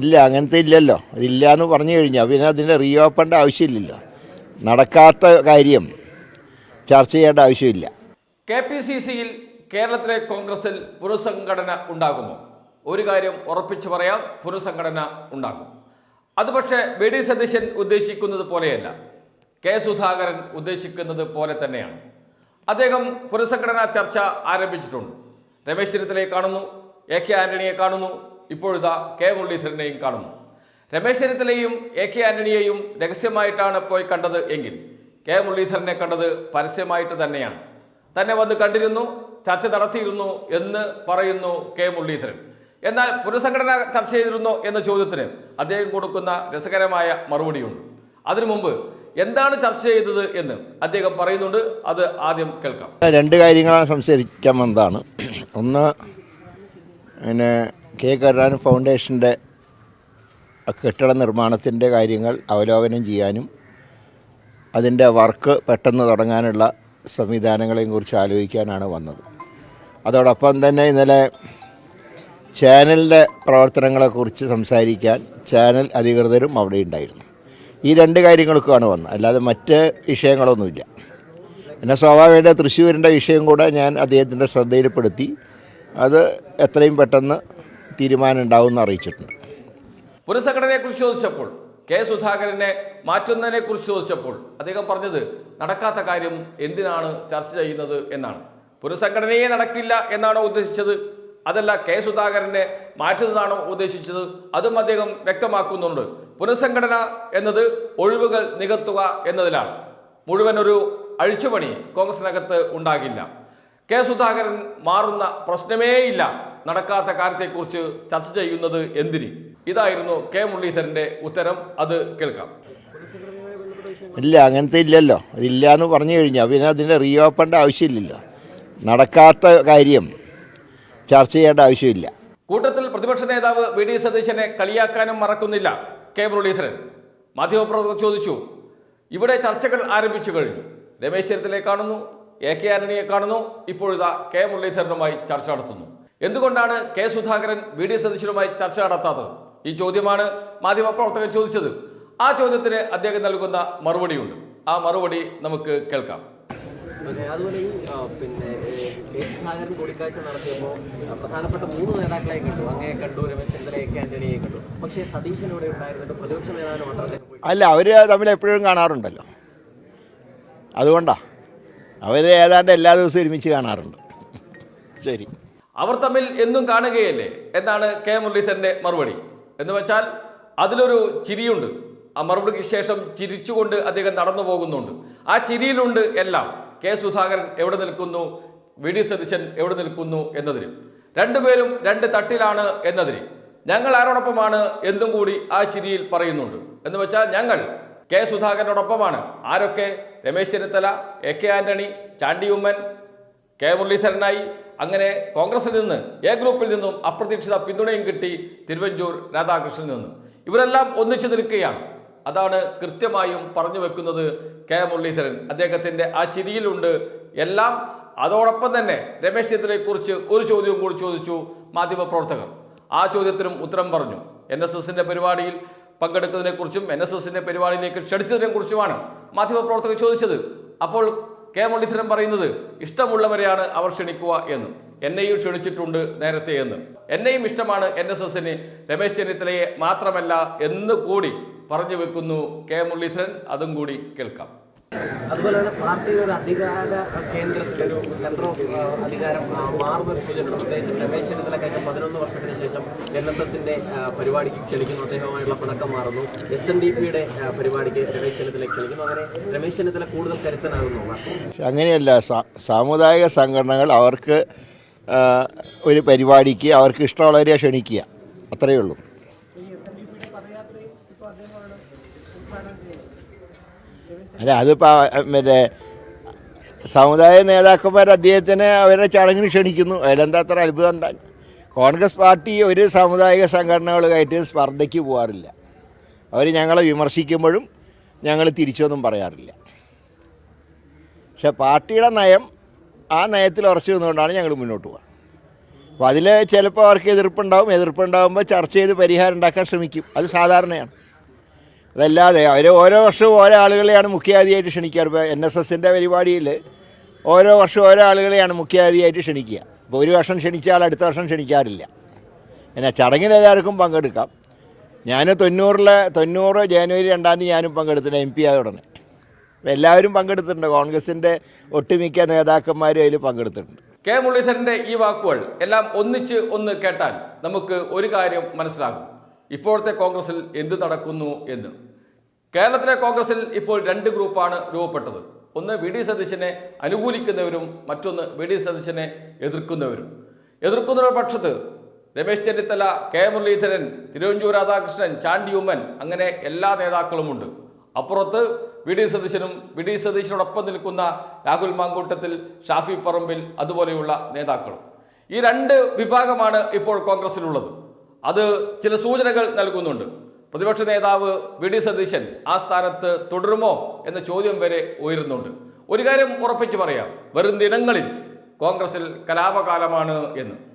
ഇല്ല അങ്ങനത്തെ ഇല്ലല്ലോ. ഇല്ല എന്ന് പറഞ്ഞു കഴിഞ്ഞാൽ പിന്നെ അതിന്റെ റീ ഓപ്പണിന്റെ ആവശ്യമില്ലല്ലോ. നടക്കാത്ത കാര്യം ചർച്ച ചെയ്യേണ്ട ആവശ്യമില്ല. കെ പി സി സിയിൽ കേരളത്തിലെ കോൺഗ്രസിൽ പുനഃസംഘടന ഉണ്ടാകുമോ ഒരു കാര്യം ഉറപ്പിച്ചു പറയാം പുനഃസംഘടന ഉണ്ടാകും. അത് പക്ഷേ വി ഡി സതീശൻ ഉദ്ദേശിക്കുന്നത് പോലെയല്ല. കെ സുധാകരൻ ഉദ്ദേശിക്കുന്നത് പോലെ തന്നെയാണ്. അദ്ദേഹം പുനഃസംഘടനാ ചർച്ച ആരംഭിച്ചിട്ടുണ്ട്. രമേശ് ചെന്നിത്തലയെ കാണുന്നു എ കെ ആന്റണിയെ കാണുന്നു ഇപ്പോഴിതാ കെ മുരളീധരനെയും കാണുന്നു. രമേശ് ചെന്നിത്തലയും എ കെ ആന്റണിയെയും രഹസ്യമായിട്ടാണ് പോയി കണ്ടത് എങ്കിൽ കെ മുരളീധരനെ കണ്ടത് പരസ്യമായിട്ട് തന്നെയാണ്. തന്നെ വന്ന് കണ്ടിരുന്നു ചർച്ച നടത്തിയിരുന്നു എന്ന് പറയുന്നു കെ മുരളീധരൻ. എന്നാൽ പുനഃസംഘടന ചർച്ച ചെയ്തിരുന്നോ എന്ന ചോദ്യത്തിന് അദ്ദേഹം കൊടുക്കുന്ന രസകരമായ മറുപടിയുണ്ട്. അതിനു മുമ്പ് എന്താണ് ചർച്ച ചെയ്തത് എന്ന് അദ്ദേഹം പറയുന്നുണ്ട്. അത് ആദ്യം കേൾക്കാം. രണ്ട് കാര്യങ്ങളാണ് സംസാരിക്കാൻ വന്നതാണ് ഒന്ന് പിന്നെ കെ കരുണാൻ ഫൗണ്ടേഷന്റെ കെട്ടിട നിർമ്മാണത്തിന്റെ കാര്യങ്ങൾ അവലോകനം ചെയ്യാനും അതിന്റെ വർക്ക് പെട്ടെന്ന് തുടങ്ങാനുള്ള സംവിധാനങ്ങളെയും കുറിച്ച് ആലോചിക്കാനാണ് വന്നത്. അതോടൊപ്പം തന്നെ ഇന്നലെ ചാനലിന്റെ പ്രവർത്തനങ്ങളെക്കുറിച്ച് സംസാരിക്കാൻ ചാനൽ അധികൃതരും അവിടെ ഉണ്ടായിരുന്നു. ഈ രണ്ട് കാര്യങ്ങൾക്കാണ് വന്നത്. അല്ലാതെ മറ്റ് വിഷയങ്ങളൊന്നുമില്ല. പിന്നെ സ്വാഭാവികമായിട്ട് തൃശ്ശൂരിന്റെ വിഷയം കൂടെ ഞാൻ അദ്ദേഹത്തിന്റെ ശ്രദ്ധയിൽപ്പെടുത്തി. അത് എത്രയും പെട്ടെന്ന് തീരുമാനം ഉണ്ടാവുമെന്ന് അറിയിച്ചിട്ടുണ്ട്. പുനഃസംഘടനയെക്കുറിച്ച് ചോദിച്ചപ്പോൾ കെ സുധാകരനെ മാറ്റുന്നതിനെക്കുറിച്ച് ചോദിച്ചപ്പോൾ അദ്ദേഹം പറഞ്ഞത് നടക്കാത്ത കാര്യം എന്തിനാണ് ചർച്ച ചെയ്യുന്നത് എന്നാണ്. പുനഃസംഘടനയെ നടക്കില്ല എന്നാണോ ഉദ്ദേശിച്ചത്? അതല്ല കെ സുധാകരനെ മാറ്റുന്നതാണോ ഉദ്ദേശിച്ചത്? അതും അദ്ദേഹം വ്യക്തമാക്കുന്നുണ്ട്. പുനഃസംഘടന എന്നത് ഒഴിവുകൾ നികത്തുക എന്നതിലാണ്. മുഴുവൻ ഒരു അഴിച്ചുപണി കോൺഗ്രസിനകത്ത് ഉണ്ടാകില്ല. കെ സുധാകരൻ മാറുന്ന പ്രശ്നമേയില്ല. നടക്കാത്ത കാര്യത്തെക്കുറിച്ച് ചർച്ച ചെയ്യുന്നത് എന്തിന്? ഇതായിരുന്നു കെ മുരളീധരന്റെ ഉത്തരം. അത് കേൾക്കാം. ഇല്ല അങ്ങനത്തെ ഇല്ലല്ലോ. ഇല്ല എന്ന് പറഞ്ഞു കഴിഞ്ഞാൽ പിന്നെ അതിന്റെ റീ ഓപ്പണിന്റെ ആവശ്യമില്ലല്ലോ. നടക്കാത്ത കാര്യം ചർച്ച ചെയ്യേണ്ട ആവശ്യമില്ല. കൂട്ടത്തിൽ പ്രതിപക്ഷ നേതാവ് വി ഡി സതീശനെ കളിയാക്കാനും മറക്കുന്നില്ല കെ മുരളീധരൻ. മാധ്യമപ്രവർത്തകർ ചോദിച്ചു ഇവിടെ ചർച്ചകൾ ആരംഭിച്ചു കഴിഞ്ഞു. രമേശ് കാണുന്നു എ കെ ആന്റണിയെ കാണുന്നു. ഇപ്പോഴിതാ കെ മുരളീധരനുമായി ചർച്ച നടത്തുന്നു. എന്തുകൊണ്ടാണ് കെ സുധാകരൻ വി ഡി സതീശനുമായി ചർച്ച നടത്താത്തത്? ഈ ചോദ്യമാണ് മാധ്യമപ്രവർത്തകർ ചോദിച്ചത്. ആ ചോദ്യത്തിന് അദ്ദേഹം നൽകുന്ന മറുപടിയുണ്ട്. ആ മറുപടി നമുക്ക് കേൾക്കാം. അതെ, അതുപോലെ ഈ പിന്നെ ഏ, കെ സുധാകരൻ കൂടിക്കാഴ്ച നടത്തിയപ്പോൾ പ്രധാനപ്പെട്ട മൂന്ന് നേതാക്കളെ കണ്ടു. അങ്ങയെ കണ്ടു രമേശ് ചെന്നിത്തല എ കെ ആന്റണിയെ കണ്ടു. പക്ഷേ സതീശൻ ഇവിടെ ഉണ്ടായിരുന്നിട്ട് പ്രതിപക്ഷ നേതാവിന് മാത്രം പോയി അല്ല അവർ തമ്മിൽ എപ്പോഴും കാണാറുണ്ടല്ലോ. അതുകൊണ്ടാ. അവർ ഏതാണ്ട് എല്ലാ ദിവസവും ഒരുമിച്ച് കാണാറുണ്ട്. ശരി. അവർ തമ്മിൽ എന്നും കാണുകയല്ലേ? എന്നാണ് കെ മുരളീധരന്റെ മറുപടി. എന്ന് വെച്ചാൽ അതിലൊരു ചിരിയുണ്ട്. ആ മറുപടിക്ക് ശേഷം ചിരിച്ചുകൊണ്ട് അദ്ദേഹം നടന്നു പോകുന്നുണ്ട്. ആ ചിരിയിലുണ്ട് എല്ലാം. കെ സുധാകരൻ എവിടെ നിൽക്കുന്നു? വി ഡി സതീശൻ എവിടെ നിൽക്കുന്നു എന്നതിന് രണ്ടുപേരും രണ്ട് തട്ടിലാണ് എന്നതിന് ഞങ്ങൾ ആരോടൊപ്പമാണ് എന്നും കൂടി ആ ചിരിയിൽ പറയുന്നുണ്ട്. എന്ന് വെച്ചാൽ ഞങ്ങൾ കെ സുധാകരനോടൊപ്പമാണ്. ആരൊക്കെ? Ramesh Chennithala A K Antony Chandy Oommen K മുരളീധരനായി അങ്ങനെ കോൺഗ്രസിൽ നിന്ന് എ ഗ്രൂപ്പിൽ നിന്നും അപ്രതീക്ഷിത പിന്തുണയും കിട്ടി തിരുവഞ്ചൂർ രാധാകൃഷ്ണനിൽ നിന്ന്. ഇവരെല്ലാം ഒന്നിച്ചു നിൽക്കുകയാണ്. അതാണ് കൃത്യമായും പറഞ്ഞു വെക്കുന്നത് കെ മുരളീധരൻ. അദ്ദേഹത്തിന്റെ ആ ചിരിയിലുണ്ട്. എല്ലാം അതോടൊപ്പം തന്നെ രമേശ് ചെന്നിത്തലയെക്കുറിച്ച് ഒരു ചോദ്യവും കൂടി ചോദിച്ചു മാധ്യമപ്രവർത്തകർ. ആ ചോദ്യത്തിനും ഉത്തരം പറഞ്ഞു. എൻ എസ് എസിന്റെ പരിപാടിയിൽ പങ്കെടുക്കുന്നതിനെക്കുറിച്ചും എൻ എസ് എസിന്റെ പരിപാടിയിലേക്ക് ക്ഷണിച്ചതിനെക്കുറിച്ചുമാണ് മാധ്യമപ്രവർത്തകർ ചോദിച്ചത്. അപ്പോൾ കെ മുരളീധരൻ പറയുന്നത് ഇഷ്ടമുള്ളവരെയാണ് അവർ ക്ഷണിക്കുക എന്ന്. എന്നെയും ക്ഷണിച്ചിട്ടുണ്ട് നേരത്തെ എന്ന്. എന്നെയും ഇഷ്ടമാണ് എൻ എസ് എസിന് രമേശ് ചെന്നിത്തലയെ മാത്രമല്ല എന്ന് കൂടി പറഞ്ഞു വെക്കുന്നു കെ മുരളീധരൻ. അതും കൂടി കേൾക്കാം. അതുപോലെ തന്നെ പാർട്ടിയുടെ അധികാര ശേഷം പരിപാടിക്ക് ക്ഷണിക്കുന്നു. പരിപാടിക്ക് ക്ഷണിക്കുന്നു. കൂടുതൽ അങ്ങനെയല്ല സാമുദായിക സംഘടനകൾ അവർക്ക് ഒരു പരിപാടിക്ക് അവർക്ക് ഇഷ്ടമുള്ളവരെ ക്ഷണിക്കുക. അത്രയേ ഉള്ളൂ. അല്ല അതിപ്പോൾ മറ്റേ സമുദായ നേതാക്കന്മാർ അദ്ദേഹത്തിന് അവരുടെ ചടങ്ങിന് ക്ഷണിക്കുന്നു. അതിലെന്താ അത്ര അത്ഭുതം എന്താ? കോൺഗ്രസ് പാർട്ടി ഒരു സാമുദായിക സംഘടനകളുമായിട്ട് സ്പർദ്ധയ്ക്ക് പോകാറില്ല അവർ ഞങ്ങളെ വിമർശിക്കുമ്പോഴും ഞങ്ങൾ തിരിച്ചൊന്നും പറയാറില്ല. പക്ഷെ പാർട്ടിയുടെ നയം ആ നയത്തിൽ ഉറച്ചു നിന്നുകൊണ്ടാണ് ഞങ്ങൾ മുന്നോട്ട് പോകുക അപ്പോൾ അതിൽ ചിലപ്പോൾ അവർക്ക് എതിർപ്പുണ്ടാവും. എതിർപ്പുണ്ടാകുമ്പോൾ ചർച്ച ചെയ്ത് പരിഹാരം ഉണ്ടാക്കാൻ ശ്രമിക്കും. അത് സാധാരണയാണ്. അതല്ലാതെ അവർ ഓരോ വർഷവും ഓരോ ആളുകളെയാണ് മുഖ്യാതിഥിയായിട്ട് ക്ഷണിക്കാറ് ഇപ്പോൾ എൻ എസ് എസിന്റെ പരിപാടിയിൽ ഓരോ വർഷവും ഓരോ ആളുകളെയാണ് മുഖ്യാതിഥിയായിട്ട് ക്ഷണിക്കുക. അപ്പോൾ ഒരു വർഷം ക്ഷണിച്ചാൽ അടുത്ത വർഷം ക്ഷണിക്കാറില്ല. പിന്നെ ചടങ്ങിൽ എല്ലാവർക്കും പങ്കെടുക്കാം. ഞാൻ തൊണ്ണൂറിലെ തൊണ്ണൂറ് ജനുവരി രണ്ടാം തീയതി ഞാനും പങ്കെടുത്തിട്ടുണ്ട് എം പി ആയ ഉടനെ അപ്പോൾ എല്ലാവരും പങ്കെടുത്തിട്ടുണ്ട്. കോൺഗ്രസിന്റെ ഒട്ടുമിക്ക നേതാക്കന്മാരും അതിൽ പങ്കെടുത്തിട്ടുണ്ട്. കെ മുരളീധരന്റെ ഈ വാക്കുകൾ എല്ലാം ഒന്നിച്ച് ഒന്ന് കേട്ടാൽ നമുക്ക് ഒരു കാര്യം മനസ്സിലാകും. ഇപ്പോഴത്തെ കോൺഗ്രസിൽ എന്ത് നടക്കുന്നു എന്ന്. കേരളത്തിലെ കോൺഗ്രസിൽ ഇപ്പോൾ രണ്ട് ഗ്രൂപ്പാണ് രൂപപ്പെട്ടത്. ഒന്ന് വി ഡി സതീശനെ അനുകൂലിക്കുന്നവരും മറ്റൊന്ന് വി ഡി സതീശനെ എതിർക്കുന്നവരും. എതിർക്കുന്നവരുടെ പക്ഷത്ത് രമേശ് ചെന്നിത്തല കെ മുരളീധരൻ തിരുവഞ്ചൂർ രാധാകൃഷ്ണൻ ചാണ്ടി ഉമ്മൻ അങ്ങനെ എല്ലാ നേതാക്കളുമുണ്ട്. അപ്പുറത്ത് വി ഡി സതീശനും വി ഡി സതീശനോടൊപ്പം നിൽക്കുന്ന രാഹുൽ മാങ്കൂട്ടത്തിൽ ഷാഫി പറമ്പിൽ അതുപോലെയുള്ള നേതാക്കളും. ഈ രണ്ട് വിഭാഗമാണ് ഇപ്പോൾ കോൺഗ്രസിലുള്ളത്. അത് ചില സൂചനകൾ നൽകുന്നുണ്ട്. പ്രതിപക്ഷ നേതാവ് വി ഡി സതീശൻ ആ സ്ഥാനത്ത് തുടരുമോ എന്ന ചോദ്യം വരെ ഉയരുന്നുണ്ട്. ഒരു കാര്യം ഉറപ്പിച്ചു പറയാം. വരും ദിനങ്ങളിൽ കോൺഗ്രസിൽ കലാപകാലമാണ് എന്ന്.